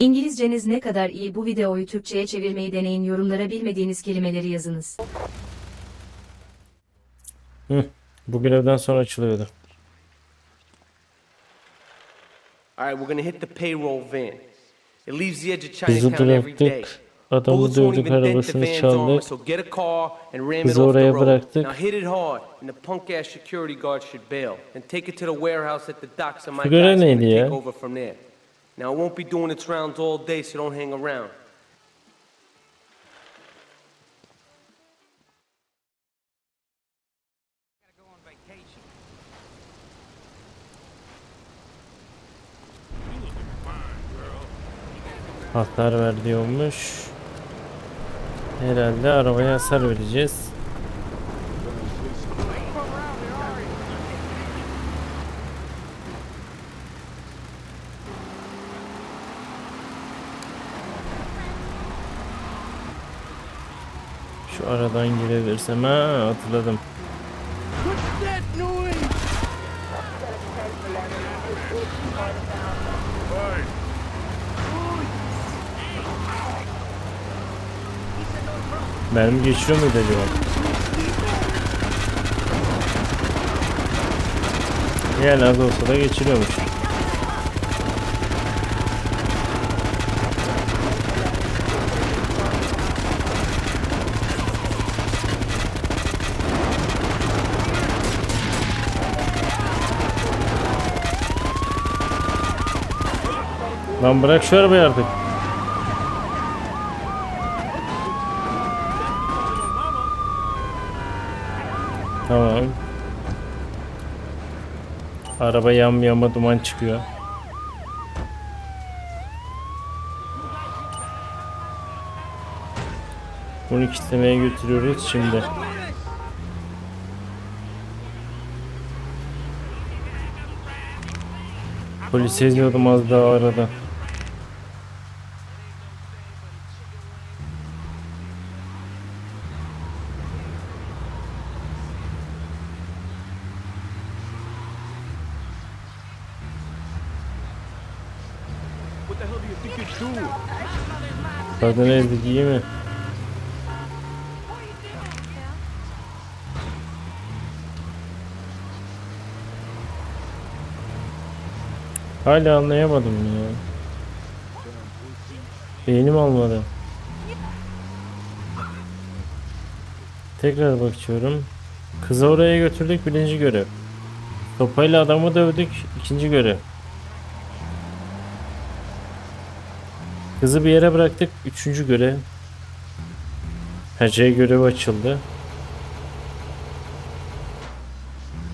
İngilizceniz ne kadar iyi bu videoyu Türkçe'ye çevirmeyi deneyin yorumlara bilmediğiniz kelimeleri yazınız. Hı. Bu görevden sonra açılıyordu. All right, we're gonna hit the payroll van. It leaves the edge of Chinatown every day. Adamı dövdük, arabasını çaldık. Bizi oraya bıraktık. Now hit it hard, and the punk ass security guard should bail and take it to the warehouse at the docks, and my Şu görev neydi ya? Now it won't be doing its rounds all day, so don't hang around. Hasar ver diyormuş. Herhalde arabaya hasar vereceğiz. Şu aradan girebilirsem ha hatırladım. Mermi geçiyor muydu acaba? Yani az olsa da geçiriyormuş. Lan bırak şu arabayı artık. Tamam. Araba yam yama duman çıkıyor. Bunu kitlemeye götürüyoruz şimdi. Polis eziyordum az daha arada. Kadın ezdik iyi mi? Hala anlayamadım ya. Beynim almadı. Tekrar bakıyorum. Kızı oraya götürdük birinci görev. Sopayla adamı dövdük ikinci görev. Kızı bir yere bıraktık. Üçüncü görev. Ha C görevi açıldı.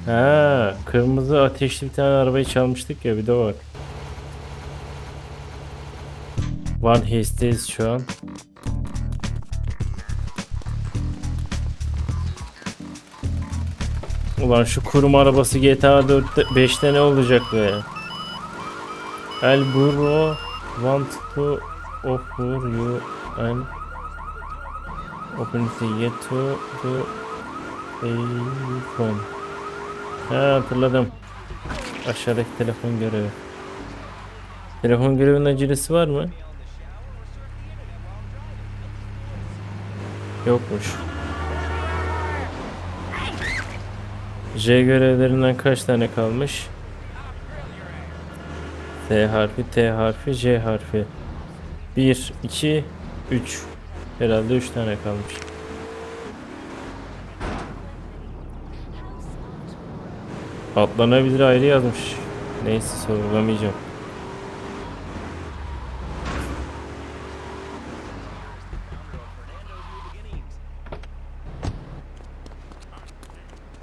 Ha, kırmızı ateşli bir tane arabayı çalmıştık ya bir de var. Van Haste'deyiz şu an. Ulan şu kurum arabası GTA 4'te 5'te ne olacak be? El Burro want to offer you an opportunity to to iPhone. Ha hatırladım. Aşağıdaki telefon görevi. Telefon görevinin acelesi var mı? Yokmuş. J görevlerinden kaç tane kalmış? T harfi, T harfi, J harfi. 1, 2, 3. Herhalde 3 tane kalmış. Atlanabilir ayrı yazmış. Neyse sorgulamayacağım.